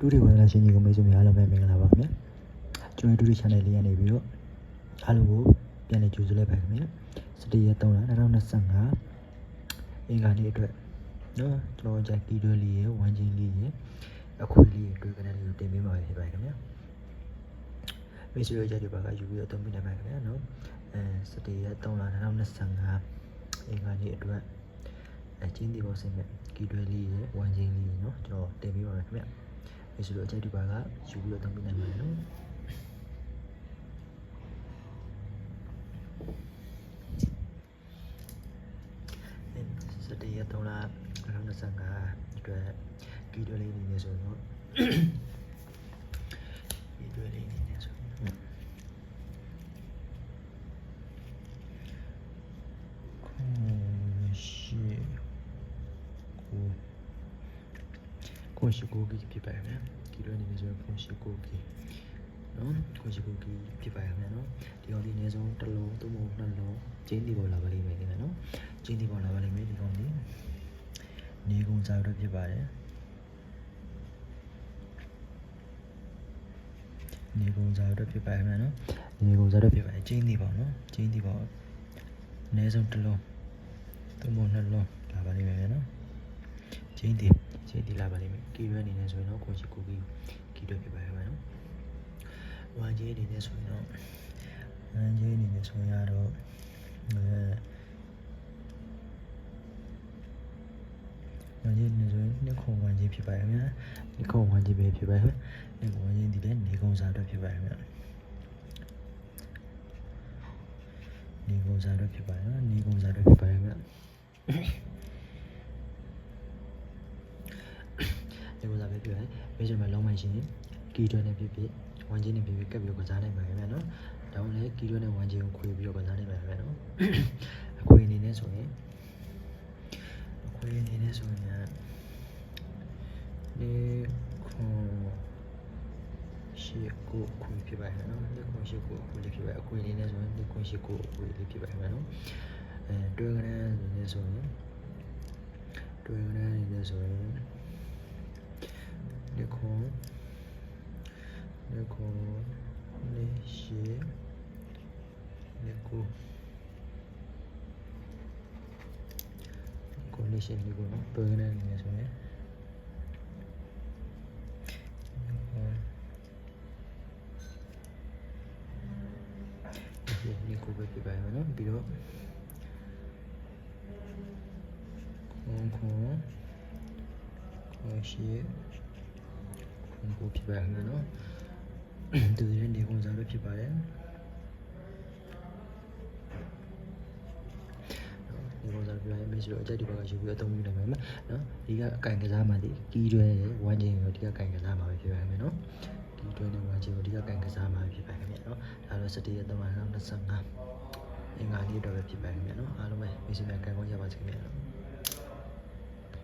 ဒုတိယဝန်လာရှင်ကြီးကိုမိတ်ဆွေများအားလုံးပဲမင်္ဂလာပါခင်ဗျာကျွန်တော်ဒုတိယ channel လေးရနေပြီးတော့အားလုံးကိုပြန်လည်ကြိုဆိုလိုက်ပါခင်ဗျာစတေးရက်3လ2025အင်္ဂါနေ့အတွက်နော်ကျွန်တော်ဂျက်ကီတွဲလေးရဝမ်ချင်းလေးရအခွေလေးတွေ့ကနေလေးကိုတင်ပေးပါဖြစ်ပါတယ်ခင်ဗျာမိတ်ဆွေတို့ကြတဲ့ဘာကယူပြီးတော့သုံးမိနိုင်ပါခင်ဗျာနော်အဲစတေးရက်3လ2025အင်္ဂါနေ့အတွက်အချင်းဒီဘောစင်မဲ့ကီတွဲလေးရဝမ်ချင်းလေးနော်ကျွန်တော်တင်ပေးပါမယ်ခင်ဗျာ အဲဆိုတော့အကြိုက်ဒီပါကယူပြီးတော့သုံးပြနိုင်ပါတယ်နော်အဲစတေးရတော့လာ2025အတွက်ကီတွဲလေးနေနေဆိုတော့ကီတွဲလေးနေနေဆိုတော့ 0.89 GB ဖြစ်ပါရမယ်ကီလိုအနေနဲ့ဆိုရင်0.89 GB နော်0.89 GB ဖြစ်ပါရမယ်နော်ဒီကောင်ဒီအနည်းဆုံးတစ်လုံးသုံးလုံးနှစ်လုံးကျင်းတီပေါ်လာပါလိမ့်မယ်ဒီမှာနော်ကျင်းတီပေါ်လာပါလိမ့်မယ်ဒီကောင်ဒီနေကုန်စားရဖြစ်ပါတယ်နေကုန်စားရဖြစ်ပါရမယ်နော်နေကုန်စားရဖြစ်ပါတယ်ကျင်းတီပေါ်နော်ကျင်းတီပေါ်အနည်းဆုံးတစ်လုံးသုံးလုံးနှစ်လုံးလာပါလိမ့်မယ်နော် ကျင်းတီကျင်းတီလာပါလိမ့်မယ်ကီရွဲအနေနဲ့ဆိုရင်တော့ကိုရှိကိုကီကီတော့ဖြစ်ပါမယ်နော်ဝမ်ဂျေအနေနဲ့ဆိုရင်တော့ဝမ်ဂျေအနေနဲ့ဆိုရင်တော့အဲဝမ်ဂျေအနေနဲ့ဆိုရင်နှစ်ခုဝမ်ဂျေဖြစ်ပါရဲ့များနှစ်ခုဝမ်ဂျေပဲဖြစ်ပါရဲ့နှစ်ခုဝမ်ဂျေဒီလည်းနေကုန်းစားတော့ဖြစ်ပါရဲ့များနေကုန်းစားတော့ဖြစ်ပါရဲ့နေကုန်းစားတော့ဖြစ်ပါရဲ့များနေကု န်းစားပဲဖြစ်ပါရဲ့မေဂျာမှာလုံးမရှင်ကီတွဲနဲ့ဖြစ်ဖြစ်ဝမ်ဂျေနဲ့ဖြစ်ဖြစ်ကပ်ပြီးတော့ကစားနိုင်ပါရဲ့များနော်ဒါမှလည်းကီတွဲနဲ့ဝမ်ဂျေကိုခွေပြီးတော့ကစားနိုင်ပါရဲ့နော်အခွေအနေနဲ့ဆိုရင်အခွေအနေနဲ့ဆိုရင်ဒီခွန်ရှိကိုခွေဖြစ်ပါရဲ့နော်ဒီခွန်ရှိကိုခွေလေးဖြစ်ပါရဲ့အခွေအနေနဲ့ဆိုရင်ဒီခွန်ရှိကိုခွေလေးဖြစ်ပါရဲ့နော်အဲတွဲကနန်းအနေနဲ့ဆိုရင်တွဲကနန်းအနေနဲ့ဆိုရင်ဒီခွန် ဒီခွန်လေးရှိဒီကိုကိုလေးရှိဒီကိုနော်တွဲကနန်းအနေနဲ့ဆိုရင်ဒီဒီကိုပဲပြပါရမယ်နော်ပြီးတော့ခွန်ခွ သူရဲ့နေကုန်စားပဲဖြစ်ပါတယ်ဒီပုံစံပြရမယ်ဆိုတော့အကြိုက်ဒီဘက်ကယူပြီးတော့သုံးမိနိုင်မှာနော်ဒီကအကင်ကစားမှဒီကီးတွဲဝမ်းချင်းရောဒီကကင်ကစားမှာပဲဖြစ်ပါမယ်နော်ကီးတွဲနဲ့ဝမ်းချင်းရောဒီကကင်ကစားမှာဖြစ်ပါမယ်နော်ဒါတော့စတေးရ325အင်္ဂါနေ့တော့ပဲဖြစ်ပါမယ်နော်အားလုံးပဲမိတ်ဆွေများကံကောင်းကြပါစေခင်ဗျာနော်